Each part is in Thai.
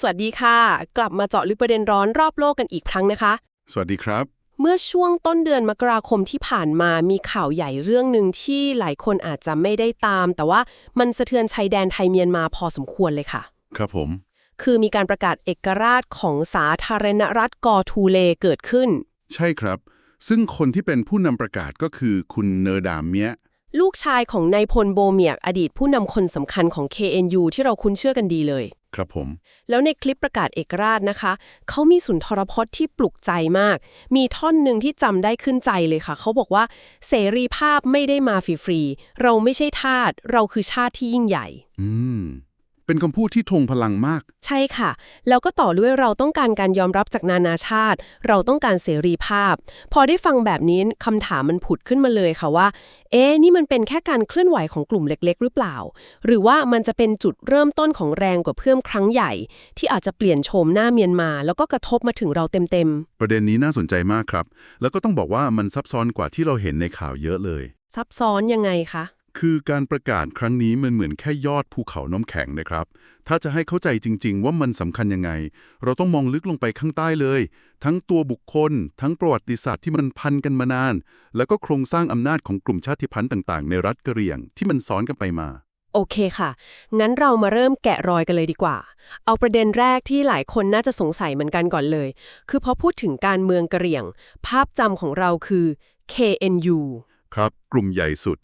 สวัสดีค่ะ กลับมาเจาะลึกประเด็นร้อนรอบโลกกันอีกครั้งนะคะ สวัสดีครับ เมื่อช่วงต้นเดือนมกราคมที่ผ่านมามีข่าวใหญ่เรื่องหนึ่งที่หลายคนอาจจะไม่ได้ตาม แต่ว่ามันสะเทือนชายแดนไทยเมียนมาพอสมควรเลยค่ะ ครับผม คือมีการประกาศเอกราชของสาธารณรัฐกอทูเลเกิดขึ้น ใช่ครับ ซึ่งคนที่เป็นผู้นำประกาศก็คือคุณเนอร์ดามเมีย ลูกชายของนายพลโบเมียกอดีตผู้นำคนสำคัญของ KNU ที่เราคุ้นเชื่อกันดีเลย ครับผม แล้วในคลิปประกาศเอกราชนะคะ เขามีสุนทรพจน์ที่ปลุกใจมาก มีท่อนหนึ่งที่จำได้ขึ้นใจเลยค่ะ เขาบอกว่าเสรีภาพไม่ได้มาฟรีๆเราไม่ใช่ทาสเราคือชาติที่ยิ่งใหญ่ อืม เป็นคำพูดที่ทงพลังมาก ใช่ค่ะ แล้วก็ต่อด้วยเราต้องการการยอมรับจากนานาชาติ เราต้องการเสรีภาพ พอได้ฟังแบบนี้คำถามมันผุดขึ้นมาเลยค่ะว่า เอ๊ะนี่มันเป็นแค่การเคลื่อนไหวของกลุ่มเล็ก ๆ หรือเปล่า หรือว่ามันจะเป็นจุดเริ่มต้นของแรงกว่าเพื่อมครั้งใหญ่ ที่อาจจะเปลี่ยนโฉมหน้าเมียนมา แล้วก็กระทบมาถึงเราเต็มประเด็นนี้น่าสนใจมากครับ แล้วก็ต้องบอกว่ามันซับซ้อนกว่าที่เราเห็นในข่าวเยอะเลยๆซับซ้อนยังไงคะ คือการประกาศครั้งนี้มันเหมือนแค่ยอดภูเขาน้ำแข็งนะครับ ถ้าจะให้เข้าใจจริง ๆ ว่ามันสำคัญยังไง เราต้องมองลึกลงไปข้างใต้เลย ทั้งตัวบุคคล ทั้งประวัติศาสตร์ที่มันพันกันมานาน แล้วก็โครงสร้างอำนาจของกลุ่มชาติพันธุ์ต่างๆ ในรัฐกะเหรี่ยงที่มันซ้อนกันไปมา โอเคค่ะ งั้นเรามาเริ่มแกะรอยกันเลยดีกว่า เอาประเด็นแรกที่หลายคนน่าจะสงสัยเหมือนกันก่อนเลย คือพอพูดถึงการเมืองกะเหรี่ยง ภาพจำของเราคือ KNU ครับ กลุ่มใหญ่สุด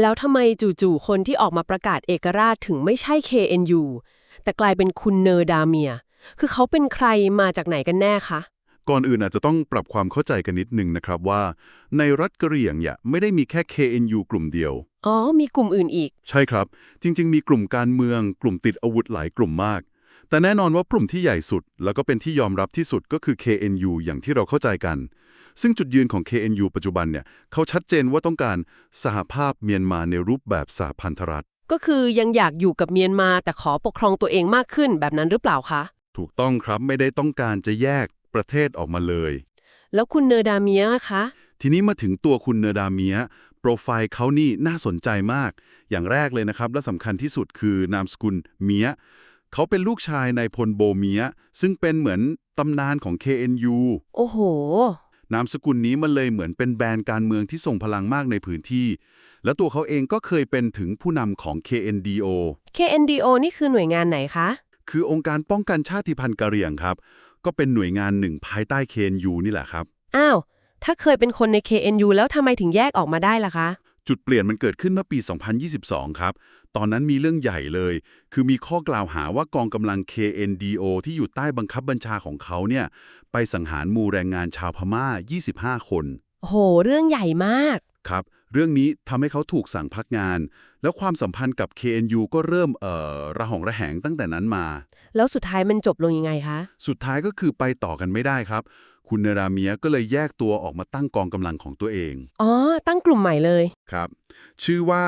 แล้วทำไมจู่ๆคนที่ออกมาประกาศเอกราชถึงไม่ใช่ KNU แต่กลายเป็นคุณเนอร์ดาเมีย คือเขาเป็นใครมาจากไหนกันแน่คะก่อนอื่นอาจจะต้องปรับความเข้าใจกันนิดนึงนะครับว่า ในรัฐกะเหรี่ยงเนี่ยไม่ได้มีแค่ KNU กลุ่มเดียว อ๋อ มีกลุ่มอื่นอีก ใช่ครับ จริง ๆ มีกลุ่มการเมือง กลุ่มติดอาวุธหลายกลุ่มมาก แต่แน่นอนว่ากลุ่มที่ใหญ่สุด แล้วก็เป็นที่ยอมรับที่สุดก็คือ KNU อย่างที่เราเข้าใจกัน ซึ่งจุดยืนของ KNU ปัจจุบันเนี่ยเขาชัดเจนว่าต้องการสหภาพเมียนมาในรูปแบบสหพันธรัฐ ก็คือยังอยากอยู่กับเมียนมาแต่ขอปกครองตัวเองมากขึ้นแบบนั้นหรือเปล่าคะ ถูกต้องครับไม่ได้ต้องการจะแยกประเทศออกมาเลย แล้วคุณเนอร์ดาเมียคะ ทีนี้มาถึงตัวคุณเนอร์ดาเมียโปรไฟล์เขานี่น่าสนใจมาก อย่างแรกเลยนะครับ และสำคัญที่สุดคือนามสกุลเมียเขาเป็นลูกชายนายพลโบเมียซึ่งเป็นเหมือนตำนานของ KNU โอ้โห นามสกุลนี้มันเลยเหมือนเป็นแบรนด์การเมืองที่ทรงพลังมากในพื้นที่ และตัวเขาเองก็เคยเป็นถึงผู้นำของ KNDO KNDO นี่คือหน่วยงานไหนคะ คือองค์การป้องกันชาติพันธุ์กะเหรี่ยงครับ ก็เป็นหน่วยงานหนึ่งภายใต้ KNU นี่แหละครับ อ้าว ถ้าเคยเป็นคนใน KNU แล้วทำไมถึงแยกออกมาได้ล่ะคะ จุดเปลี่ยนมันเกิดขึ้นเมื่อปี 2022 ครับ ตอนนั้นมีเรื่องใหญ่เลย คือมีข้อกล่าวหาว่ากองกำลัง KNDO ที่อยู่ใต้บังคับบัญชาของเขาเนี่ยไปสังหารหมู่แรงงานชาวพม่า 25 คน โห เรื่องใหญ่มาก ครับ เรื่องนี้ทำให้เขาถูกสั่งพักงาน แล้วความสัมพันธ์กับ KNU ก็เริ่มเอ่อระหองระแหงตั้งแต่นั้นมา แล้วสุดท้ายมันจบลงยังไงคะ สุดท้ายก็คือไปต่อกันไม่ได้ครับ คุณเนราเมียก็เลยแยกตัวออกมาตั้งกองกำลังของตัวเอง อ๋อ ตั้งกลุ่มใหม่เลย ครับ ชื่อว่า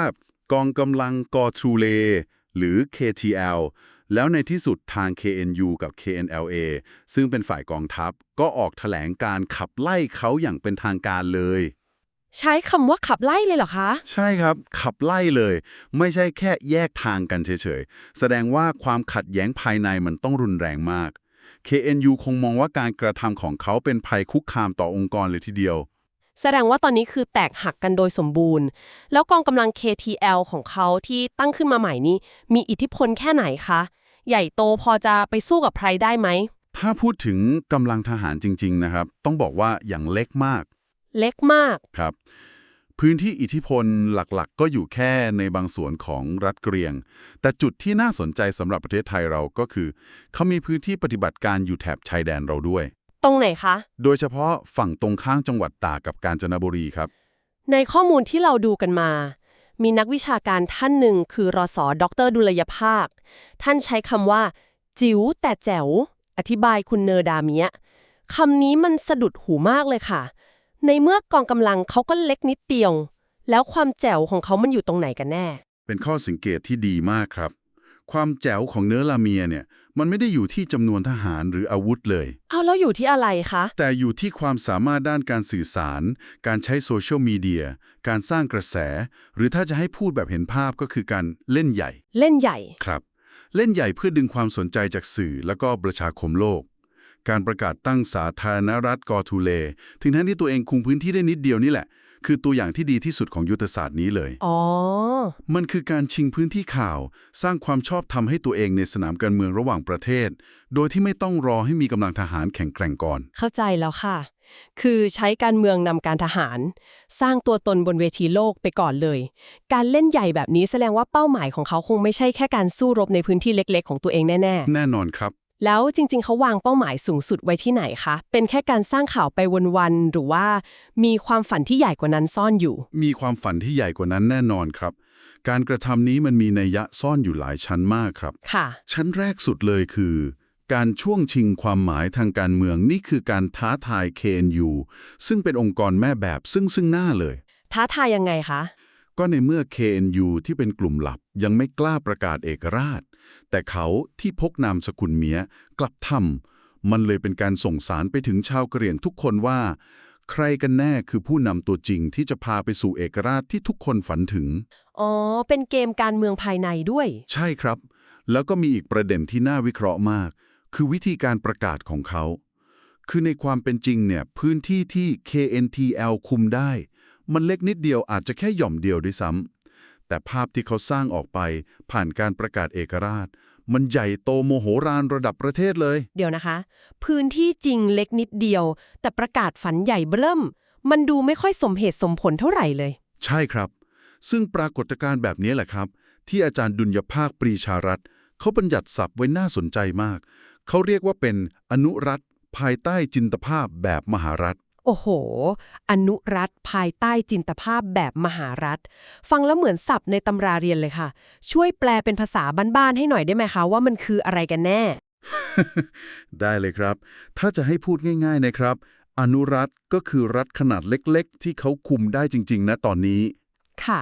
กองกำลังกอทรูเลหรือ KTL แล้วในที่สุดทาง KNU กับ KNLA ซึ่งเป็นฝ่ายกองทัพก็ออกแถลงการขับไล่เขาอย่างเป็นทางการเลย ใช้คำว่าขับไล่เลยเหรอคะ ใช่ครับ ขับไล่เลย ไม่ใช่แค่แยกทางกันเฉยๆ แสดงว่าความขัดแย้งภายในมันต้องรุนแรงมาก KNU คงมองว่าการกระทำของเขาเป็นภัยคุกคามต่อองค์กรเลยทีเดียว แสดงว่าตอนนี้คือแตกหักกันโดยสมบูรณ์ แล้วกองกำลัง KTL ของเขาที่ตั้งขึ้นมาใหม่นี้ มีอิทธิพลแค่ไหนคะ ใหญ่โตพอจะไปสู้กับใครได้ไหม ถ้าพูดถึงกำลังทหารจริง ๆ นะครับ ต้องบอกว่าอย่างเล็กมาก เล็กมาก ครับ พื้นที่อิทธิพลหลักๆ ก็อยู่แค่ในบางส่วนของรัฐเกรียง แต่จุดที่น่าสนใจสำหรับประเทศไทยเราก็คือ เขามีพื้นที่ปฏิบัติการอยู่แถบชายแดนเราด้วย ตรงไหนคะ โดยเฉพาะฝั่งตรงข้างจังหวัดตากกับกาญจนบุรีครับ ในข้อมูลที่เราดูกันมา มีนักวิชาการท่านหนึ่งคือรอสอดรดุลยภาค ท่านใช้คำว่า จิ๋วแต่แจ๋ว อธิบายคุณเนอร์ดาเมียคำนี้มันสะดุดหูมากเลยค่ะ ในเมื่อกองกำลังเขาก็เล็กนิดเดียว แล้วความแจ๋วของเขามันอยู่ตรงไหนกันแน่ เป็นข้อสังเกตที่ดีมากครับ ความแจ๋วของเนื้อลาเมียเนี่ย มันไม่ได้อยู่ที่จำนวนทหารหรืออาวุธเลย เอาแล้วอยู่ที่อะไรคะ แต่อยู่ที่ความสามารถด้านการสื่อสาร การใช้โซเชียลมีเดีย การสร้างกระแส หรือถ้าจะให้พูดแบบเห็นภาพก็คือการเล่นใหญ่ เล่นใหญ่ ครับ เล่นใหญ่เพื่อดึงความสนใจจากสื่อแล้วก็ประชาคมโลก การประกาศตั้งสาธารณรัฐกอทูเล ถึงทั้งที่ตัวเองคุมพื้นที่ได้นิดเดียวนี่แหละ คือตัวอย่างที่ดีที่สุดของยุทธศาสตร์นี้เลย อ๋อ มันคือการชิงพื้นที่ข่าว สร้างความชอบธรรมให้ตัวเองในสนามการเมืองระหว่างประเทศ โดยที่ไม่ต้องรอให้มีกำลังทหารแข็งแกร่งก่อน เข้าใจแล้วค่ะ คือใช้การเมืองนำการทหาร สร้างตัวตนบนเวทีโลกไปก่อนเลย การเล่นใหญ่แบบนี้แสดงว่าเป้าหมายของเขาคงไม่ใช่แค่การสู้รบในพื้นที่เล็ก ๆ ของตัวเองแน่แน่นอนครับๆ แล้วจริง ๆ เขาวางเป้าหมายสูงสุดไว้ที่ไหนคะ เป็นแค่การสร้างข่าวไปวันๆ หรือว่ามีความฝันที่ใหญ่กว่านั้นซ่อนอยู่ มีความฝันที่ใหญ่กว่านั้นแน่นอนครับ การกระทำนี้มันมีนัยยะซ่อนอยู่หลายชั้นมากครับ ค่ะ ชั้นแรกสุดเลยคือ การช่วงชิงความหมายทางการเมืองนี่คือการท้าทาย KNU ซึ่งเป็นองค์กรแม่แบบซึ่งซึ่งหน้าเลย ท้าทายยังไงคะ ก็ในเมื่อ KNU ที่เป็นกลุ่มหลับยังไม่กล้าประกาศเอกราช แต่เขาที่พกนามสกุลเมียกลับทำมันเลยเป็นการส่งสารไปถึงชาวกะเหรี่ยงทุกคนว่า ใครกันแน่คือผู้นำตัวจริงที่จะพาไปสู่เอกราชที่ทุกคนฝันถึง อ๋อ เป็นเกมการเมืองภายในด้วย ใช่ครับ แล้วก็มีอีกประเด็นที่น่าวิเคราะห์มาก คือวิธีการประกาศของเขา คือในความเป็นจริงเนี่ยพื้นที่ที่ KNTL คุมได้ มันเล็กนิดเดียวอาจจะแค่หย่อมเดียวด้วยซ้ำ แต่ภาพที่เขาสร้างออกไปผ่านการประกาศเอกราช มันใหญ่โตโมโหรานระดับประเทศเลย เดี๋ยวนะคะ พื้นที่จริงเล็กนิดเดียว แต่ประกาศฝันใหญ่เบิ่ม มันดูไม่ค่อยสมเหตุสมผลเท่าไหร่เลย ใช่ครับ ซึ่งปรากฏการณ์แบบนี้แหละครับ ที่อาจารย์ดุลยภาคปรีชารัตน์เขาบัญญัติศัพท์ไว้น่าสนใจมาก เขาเรียกว่าเป็นอนุรัฐภายใต้จินตภาพแบบมหารัฐ โอ้โห อนุรัฐภายใต้จินตภาพแบบมหารัฐ ฟังแล้วเหมือนศัพท์ในตำราเรียนเลยค่ะ ช่วยแปลเป็นภาษาบ้านๆให้หน่อยได้ไหมคะว่ามันคืออะไรกันแน่ ได้เลยครับ ถ้าจะให้พูดง่ายๆนะครับ อนุรัฐก็คือรัฐขนาดเล็กๆ ที่เขาคุมได้จริง ๆ นะตอนนี้ ค่ะ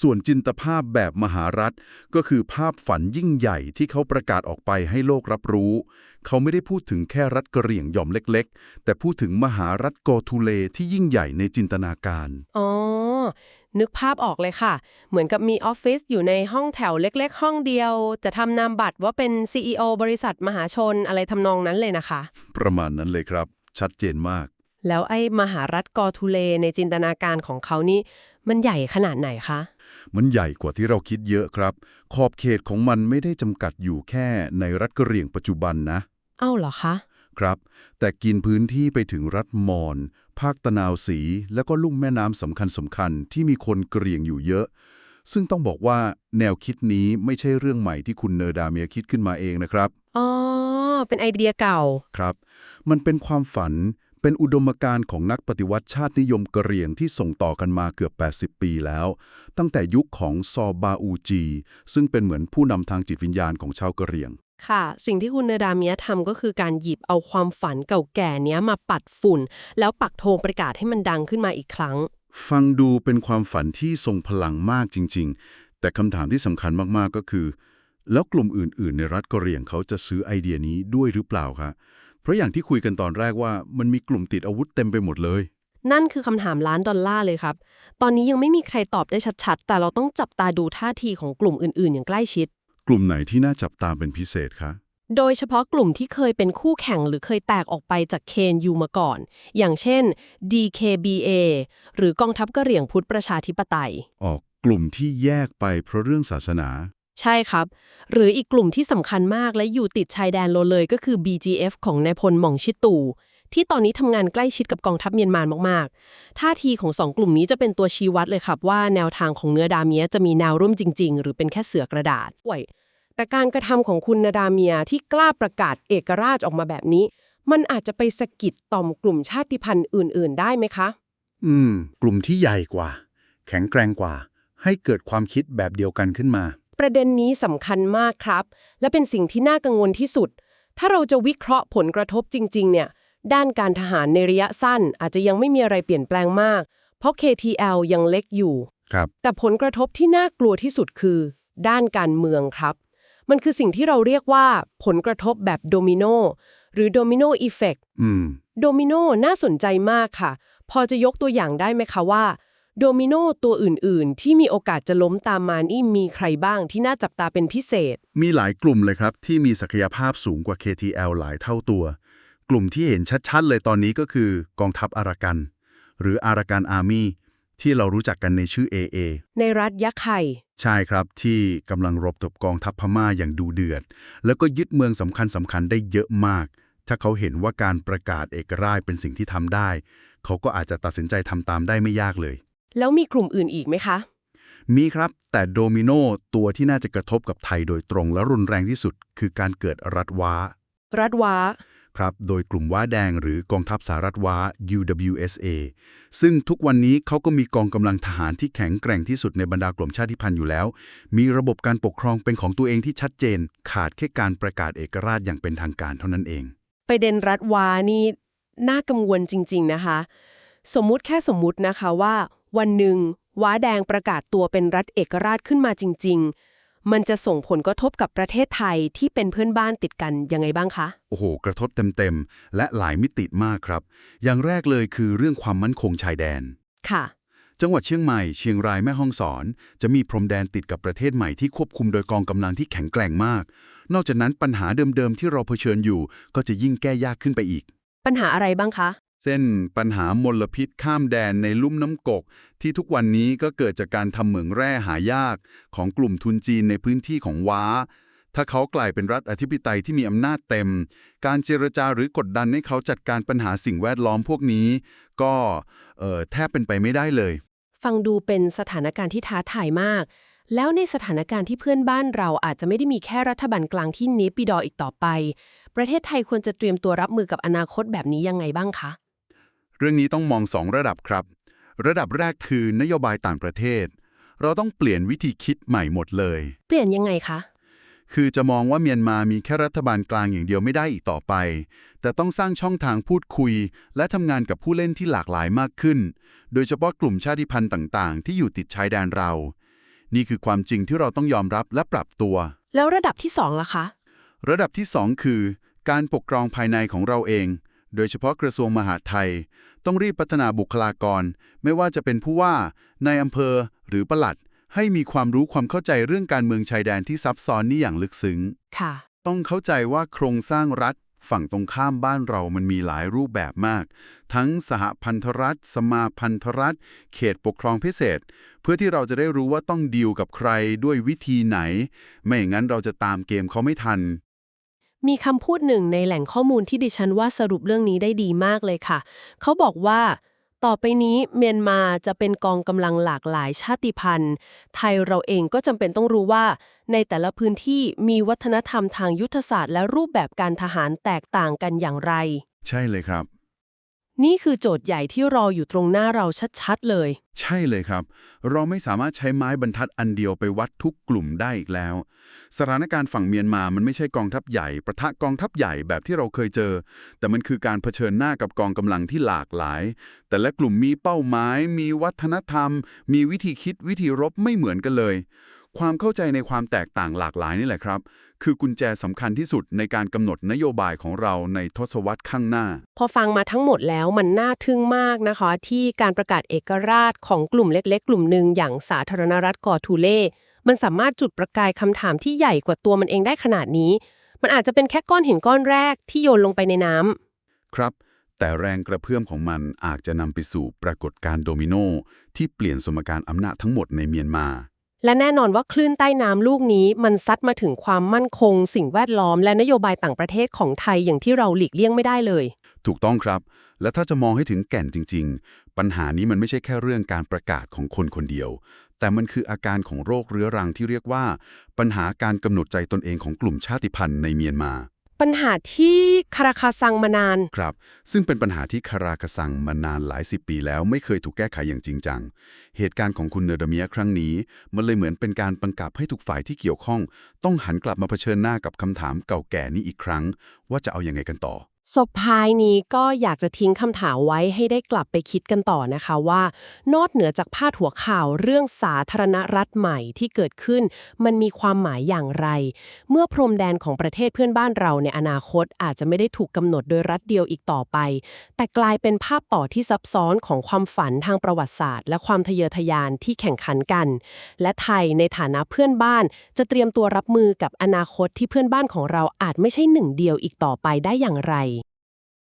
ส่วนจินตภาพแบบมหารัฐ ก็คือภาพฝันยิ่งใหญ่ที่เขาประกาศออกไปให้โลกรับรู้ เขาไม่ได้พูดถึงแค่รัฐกระเหรี่ยงหย่อมเล็ก ๆ แต่พูดถึงมหารัฐโกทูเลที่ยิ่งใหญ่ในจินตนาการ อ๋อ นึกภาพออกเลยค่ะ เหมือนกับมีออฟฟิศอยู่ในห้องแถวเล็ก ๆ ห้องเดียว จะทำนามบัตรว่าเป็น CEO บริษัทมหาชนอะไรทำนองนั้นเลยนะคะ ประมาณนั้นเลยครับ ชัดเจนมาก แล้วไอ้มหารัฐกอทูเลในจินตนาการของเขานี่ มันใหญ่ขนาดไหนคะ มันใหญ่กว่าที่เราคิดเยอะครับ ขอบเขตของมันไม่ได้จำกัดอยู่แค่ในรัฐกะเหรี่ยงปัจจุบันนะ เอ้าเหรอคะ ครับ แต่กินพื้นที่ไปถึงรัฐมอญภาคตะนาวสี แล้วก็ลุ่มแม่น้ำสำคัญสำคัญๆที่มีคนกะเหรี่ยงอยู่เยอะ ซึ่งต้องบอกว่าแนวคิดนี้ไม่ใช่เรื่องใหม่ที่คุณเนอร์ดาเมียคิดขึ้นมาเองนะครับ อ๋อ เป็นไอเดียเก่า ครับ มันเป็นความฝัน เป็นอุดมการณ์ของนักปฏิวัติชาตินิยมกะเหรี่ยงที่ส่งต่อกันมาเกือบ 80 ปีแล้ว ตั้งแต่ยุคของซอบาอูจี ซึ่งเป็นเหมือนผู้นำทางจิตวิญญาณของชาวกะเหรี่ยง ค่ะ สิ่งที่คุณเนดาเมียทำก็คือการหยิบเอาความฝันเก่าแก่เนี้ยมาปัดฝุ่น แล้วปักธงประกาศให้มันดังขึ้นมาอีกครั้ง ฟังดูเป็นความฝันที่ทรงพลังมากจริง ๆ แต่คำถามที่สำคัญมากๆก็คือ แล้วกลุ่มอื่น ๆ ในรัฐกะเหรี่ยงเขาจะซื้อไอเดียนี้ด้วยหรือเปล่าคะ เพราะอย่างที่คุยกันตอนแรกว่ามันมีกลุ่มติดอาวุธเต็มไปหมดเลย นั่นคือคำถามล้านดอลลาร์เลยครับ ตอนนี้ยังไม่มีใครตอบได้ชัดๆ แต่เราต้องจับตาดูท่าทีของกลุ่มอื่นๆ อย่างใกล้ชิด กลุ่มไหนที่น่าจับตามเป็นพิเศษคะ โดยเฉพาะกลุ่มที่เคยเป็นคู่แข่งหรือเคยแตกออกไปจากเคนยูมาก่อน อย่างเช่น DKBA หรือกองทัพกะเหรี่ยงพุทธประชาธิปไตย ออกกลุ่มที่แยกไปเพราะเรื่องศาสนา ใช่ครับ หรืออีกกลุ่มที่สำคัญมากและอยู่ติดชายแดนโลเลยก็คือ BGF ของนายพลหม่องชิตูที่ตอนนี้ทำงานใกล้ชิดกับกองทัพเมียนมามาก ๆ ท่าทีของสองกลุ่มนี้จะเป็นตัวชี้วัดเลยครับ ว่าแนวทางของเนื้อดาเมียจะมีแนวร่วมจริง ๆ หรือเป็นแค่เสือกระดาษป่วยแต่การกระทำของคุณนาดาเมียที่กล้าประกาศเอกราชออกมาแบบนี้ มันอาจจะไปสะกิดต่อมกลุ่มชาติพันธุ์อื่น ๆ ได้ไหมคะ อืม กลุ่มที่ใหญ่กว่า แข็งแกร่งกว่า ให้เกิดความคิดแบบเดียวกันขึ้นมา ประเด็นนี้สำคัญมากครับ และเป็นสิ่งที่น่ากังวลที่สุด ถ้าเราจะวิเคราะห์ผลกระทบจริง ๆ เนี่ย ด้านการทหารในระยะสั้นอาจจะยังไม่มีอะไรเปลี่ยนแปลงมาก เพราะ KTL ยังเล็กอยู่ ครับ แต่ผลกระทบที่น่ากลัวที่สุดคือ ด้านการเมืองครับ มันคือสิ่งที่เราเรียกว่าผลกระทบแบบโดมิโนหรือโดมิโนอีเฟกอืม โดมิโนน่าสนใจมากค่ะ พอจะยกตัวอย่างได้ไหมคะว่า โดมิโนตัวอื่นๆ ที่มีโอกาสจะล้มตามมานี่มีใครบ้างที่น่าจับตาเป็นพิเศษ มีหลายกลุ่มเลยครับ ที่มีศักยภาพสูงกว่า KTL หลายเท่าตัว กลุ่มที่เห็นชัดๆ เลยตอนนี้ก็คือกองทัพอารากัน หรืออารากันอาร์มี่ที่เรารู้จักกันในชื่อ AA ในรัฐยะไข่ใช่ครับที่กำลังรบกับกองทัพพม่าอย่างดูเดือด แล้วก็ยึดเมืองสำคัญสำคัญๆได้เยอะมาก ถ้าเขาเห็นว่าการประกาศเอกราชเป็นสิ่งที่ทำได้ เขาก็อาจจะตัดสินใจทำตามได้ไม่ยากเลย แล้วมีกลุ่มอื่นอีกไหมคะ มีครับ แต่โดมิโนตัวที่น่าจะกระทบกับไทยโดยตรงและรุนแรงที่สุด คือการเกิดรัฐว้า รัฐว้า ครับ โดยกลุ่มว้าแดงหรือกองทัพสหรัฐว้า UWSA ซึ่งทุกวันนี้เขาก็มีกองกำลังทหารที่แข็งแกร่งที่สุดในบรรดากลุ่มชาติพันธุ์อยู่แล้ว มีระบบการปกครองเป็นของตัวเองที่ชัดเจน ขาดแค่การประกาศเอกราชอย่างเป็นทางการเท่านั้นเองประเด็นรัฐวานี่น่ากังวลจริง ๆ นะคะ สมมุติแค่สมมุตินะคะว่า วันหนึ่งว้าแดงประกาศตัวเป็นรัฐเอกราชขึ้นมาจริง ๆ มันจะส่งผลกระทบกับประเทศไทยที่เป็นเพื่อนบ้านติดกันยังไงบ้างคะ โอ้โห กระทบเต็มๆ และหลายมิติมากครับ อย่างแรกเลยคือเรื่องความมั่นคงชายแดน ค่ะ จังหวัดเชียงใหม่ เชียงรายแม่ฮ่องสอน จะมีพรมแดนติดกับประเทศใหม่ที่ควบคุมโดยกองกำลังที่แข็งแกร่งมาก นอกจากนั้นปัญหาเดิมๆที่เราเผชิญอยู่ ก็จะยิ่งแก้ยากขึ้นไปอีก ปัญหาอะไรบ้างคะ เส้นปัญหามลพิษข้ามแดนในลุ่มน้ำกก ที่ทุกวันนี้ก็เกิดจากการทำเหมืองแร่หายาก ของกลุ่มทุนจีนในพื้นที่ของว้า ถ้าเขากลายเป็นรัฐอธิปไตยที่มีอำนาจเต็ม การเจรจาหรือกดดันให้เขาจัดการปัญหาสิ่งแวดล้อมพวกนี้ ก็เออแทบเป็นไปไม่ได้เลย ฟังดูเป็นสถานการณ์ที่ท้าทายมาก แล้วในสถานการณ์ที่เพื่อนบ้านเราอาจจะไม่ได้มีแค่รัฐบาลกลางที่เนปิดอร์อีกต่อไป ประเทศไทยควรจะเตรียมตัวรับมือกับอนาคตแบบนี้ยังไงบ้างคะ รื่องนี้ต้องมองสองระดับครับ ระดับแรกคือนโยบายต่างประเทศ เราต้องเปลี่ยนวิธีคิดใหม่หมดเลย เปลี่ยนยังไงคะ คือจะมองว่าเมียนมามีแค่รัฐบาลกลางอย่างเดียวไม่ได้อีกต่อไป แต่ต้องสร้างช่องทางพูดคุย และทำงานกับผู้เล่นที่หลากหลายมากขึ้น โดยเฉพาะกลุ่มชาติพันธุ์ต่างๆ ที่อยู่ติดชายแดนเรา นี่คือความจริงที่เราต้องยอมรับและปรับตัว แล้วระดับที่สองล่ะคะ ระดับที่ 2 คือ การปกครองภายในของเราเอง โดยเฉพาะกระทรวงมหาดไทย ต้องรีบพัฒนาบุคลากร ไม่ว่าจะเป็นผู้ว่านายอำเภอ หรือปลัด ให้มีความรู้ความเข้าใจเรื่องการเมืองชายแดนที่ซับซ้อนนี่อย่างลึกซึ้ง ค่ะ ต้องเข้าใจว่าโครงสร้างรัฐ ฝั่งตรงข้ามบ้านเรามันมีหลายรูปแบบมาก ทั้งสหพันธรัฐ สมาพันธรัฐ เขตปกครองพิเศษ เพื่อที่เราจะได้รู้ว่าต้องดีลกับใครด้วยวิธีไหน ไม่อย่างนั้นเราจะตามเกมเขาไม่ทัน มีคำพูดหนึ่งในแหล่งข้อมูลที่ดิฉันว่าสรุปเรื่องนี้ได้ดีมากเลยค่ะ เขาบอกว่า ต่อไปนี้เมียนมาจะเป็นกองกำลังหลากหลายชาติพันธุ์ ไทยเราเองก็จำเป็นต้องรู้ว่า ในแต่ละพื้นที่มีวัฒนธรรมทางยุทธศาสตร์และรูปแบบการทหารแตกต่างกันอย่างไร ใช่เลยครับ นี่คือโจทย์ใหญ่ที่รออยู่ตรงหน้าเราชัดๆเลย ใช่เลยครับ เราไม่สามารถใช้ไม้บรรทัดอันเดียวไปวัดทุกกลุ่มได้อีกแล้ว สถานการณ์ฝั่งเมียนมามันไม่ใช่กองทัพใหญ่ประทะกองทัพใหญ่แบบที่เราเคยเจอ แต่มันคือการเผชิญหน้ากับกองกำลังที่หลากหลาย แต่ละกลุ่มมีเป้าหมาย มีวัฒนธรรม มีวิธีคิดวิธีรบไม่เหมือนกันเลย ความเข้าใจในความแตกต่างหลากหลายนี่แหละครับ คือกุญแจสำคัญที่สุดในการกำหนดนโยบายของเราในทศวรรษข้างหน้า พอฟังมาทั้งหมดแล้วมันน่าทึ่งมากนะคะ ที่การประกาศเอกราชของกลุ่มเล็กๆ กลุ่มหนึ่งอย่างสาธารณรัฐกอทูเล่ มันสามารถจุดประกายคำถามที่ใหญ่กว่าตัวมันเองได้ขนาดนี้ มันอาจจะเป็นแค่ก้อนหินก้อนแรกที่โยนลงไปในน้ำครับแต่แรงกระเพื่อมของมันอาจจะนำไปสู่ปรากฏการณ์โดมิโนที่เปลี่ยนสมการอำนาจทั้งหมดในเมียนมา และแน่นอนว่าคลื่นใต้น้ำลูกนี้มันซัดมาถึงความมั่นคง สิ่งแวดล้อมและนโยบายต่างประเทศของไทยอย่างที่เราหลีกเลี่ยงไม่ได้เลย ถูกต้องครับ และถ้าจะมองให้ถึงแก่นจริง ๆ ปัญหานี้มันไม่ใช่แค่เรื่องการประกาศของคนคนเดียว แต่มันคืออาการของโรคเรื้อรังที่เรียกว่า ปัญหาการกำหนดใจตนเองของกลุ่มชาติพันธุ์ในเมียนมา ปัญหาที่คาราคาซังมานาน ครับ ซึ่งเป็นปัญหาที่คาราคาซังมานานหลายสิบปีแล้วไม่เคยถูกแก้ไขอย่างจริงจัง เหตุการณ์ของคุณเนอร์ดเมียครั้งนี้ มันเลยเหมือนเป็นการบังคับให้ทุกฝ่ายที่เกี่ยวข้อง ต้องหันกลับมาเผชิญหน้ากับคำถามเก่าแก่นี้อีกครั้ง ว่าจะเอาอยัางไงกันต่อ สบท้ายนี้ก็อยากจะทิ้งคำถามไว้ให้ได้กลับไปคิดกันต่อนะคะว่า นอกเหนือจากพาดหัวข่าวเรื่องสาธารณรัฐใหม่ที่เกิดขึ้น มันมีความหมายอย่างไร เมื่อพรมแดนของประเทศเพื่อนบ้านเราในอนาคตอาจจะไม่ได้ถูกกำหนดโดยรัฐเดียวอีกต่อไป แต่กลายเป็นภาพต่อที่ซับซ้อนของความฝันทางประวัติศาสตร์ และความทะเยอทะยานที่แข่งขันกัน และไทยในฐานะเพื่อนบ้าน จะเตรียมตัวรับมือกับอนาคตที่เพื่อนบ้านของเราอาจไม่ใช่หนึ่งเดียวอีกต่อไปได้อย่างไร